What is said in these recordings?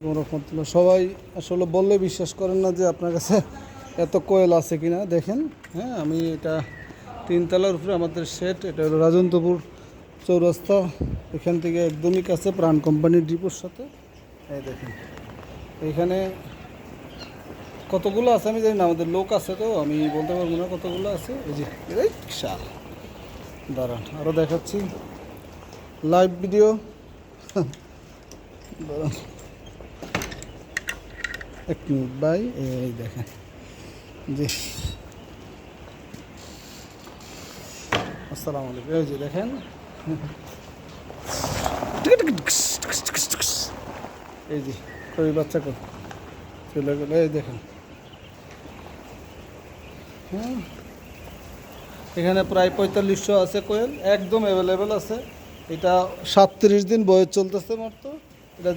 রহমতুল্লাহ। সবাই আসলে বললে বিশ্বাস করেন না যে আপনার কাছে এত কোয়েল আছে কিনা। দেখেন হ্যাঁ আমি এটা তিনতলার উপরে, আমাদের সেট, এটা হলো রাজন্তপুর চৌরাস্তা। এখান থেকে একদমই কাছে প্রাণ কোম্পানির ডিপোর সাথে। এই দেখেন, এখানে কতগুলো আছে আমি জানি না, আমাদের লোক আছে তো, আমি বলতে পারব না কতগুলো আছে। এই যে শাল দাঁড়ান আরও দেখাচ্ছি। Live video. দাঁড়ান। এক মিনিট ভাই এই দেখেন। জি। আসসালামু আলাইকুম। এই যে দেখেন। এই যে ওই বাচ্চা কর চলে গেল। এই দেখেন। হুম এখানে প্রায় পঁয়তাল্লিশশো আছে কোয়েল, একদম অ্যাভেলেবেল আছে। এটা সাতত্রিশ দিন বয়স চলতেছে মাত্র। এটা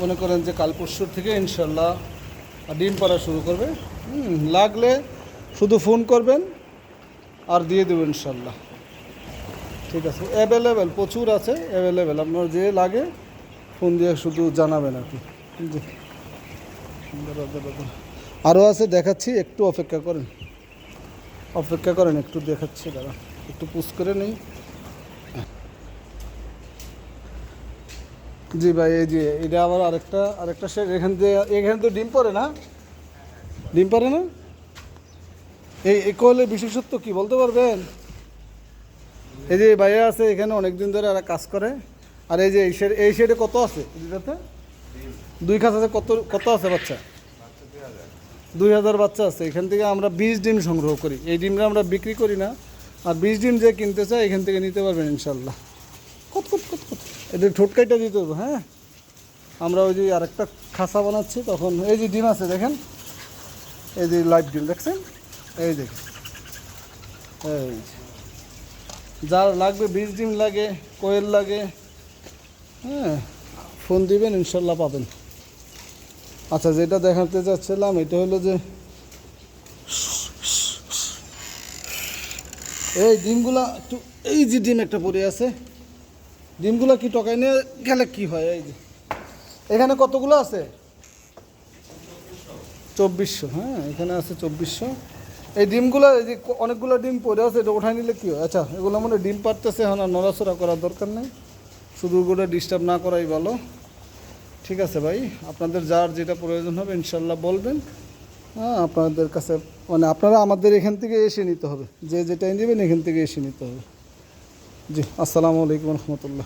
মনে করেন যে কাল পরশুর থেকে ইনশাল্লাহ ডিম পাড়া শুরু করবে। লাগলে শুধু ফোন করবেন আর দিয়ে দেবো ইনশাল্লাহ। ঠিক আছে অ্যাভেলেবেল প্রচুর আছে অ্যাভেলেবেল আপনার যে লাগে, ফোন দিয়ে শুধু জানাবেন আর কি। আরও আছে, দেখাচ্ছি, একটু অপেক্ষা করেন। অপেক্ষা করেন, একটু দেখাচ্ছি দাদা একটু পুশ করে নেই। জি ভাই, এই যে, এটা আবার আরেকটা আরেকটা শেড। এখান থেকে এখানে তো ডিম পড়ে না? ডিম পড়ে না? এই কোয়েলের বিশেষত্ব কি, বলতে পারবেন? এই যে ভাইয়া আছে, এখানে অনেক দিন ধরে এরা কাজ করে। আর এই যে, এই শেড, এই শেডে কত আছে? এটাতে? দুই খাস আছে, কত কত আছে বাচ্চা? দুই হাজার বাচ্চা আছে। এখান থেকে আমরা বিশ ডিম সংগ্রহ করি। এই ডিমটা আমরা বিক্রি করি না। আর বিশ ডিম যে কিনতে চায়, এখান থেকে নিতে পারবেন ইনশাল্লাহ। কত কত কত কত? এটা ঠোঁটকাইটা দিতে হবে হ্যাঁ? আমরা ওই যে আরেকটা খাসা বানাচ্ছি, তখন এই যে ডিম আছে, দেখেন? এই যে লাইভ ডিম, দেখছেন? এই দেখেন এই। যার লাগবে বীজ ডিম লাগে, কোয়েল লাগে হ্যাঁ? ফোন দিবেন, ইনশাল্লাহ পাবেন। আচ্ছা যেটা দেখাতে চাচ্ছিলাম, এটা হলো যে এই ডিমগুলা একটু, এই যে ডিম একটা পড়ে আছে ডিমগুলো কি টকাই নিয়ে গেলে কি হয়? এই যে। এখানে কতগুলো আছে? চব্বিশশো হ্যাঁ এখানে আছে চব্বিশশো। এই ডিমগুলো, এই যে অনেকগুলো ডিম পড়ে আছে, এটা উঠাই নিলে কি হয়? আচ্ছা এগুলো মানে ডিম পারতেছে এখন আর নড়াচড়া করার দরকার নেই। শুধু ওগুলো ডিস্টার্ব না করাই ভালো। ঠিক আছে ভাই, আপনাদের যার যেটা প্রয়োজন হবে ইনশাল্লাহ বলবেন। হ্যাঁ আপনাদের কাছে মানে আপনারা আমাদের এখান থেকে এসে নিতে হবে। যে যেটাই নেবেন এখান থেকে এসে নিতে হবে। জি, আসসালামু আলাইকুম রহমতুল্লাহ।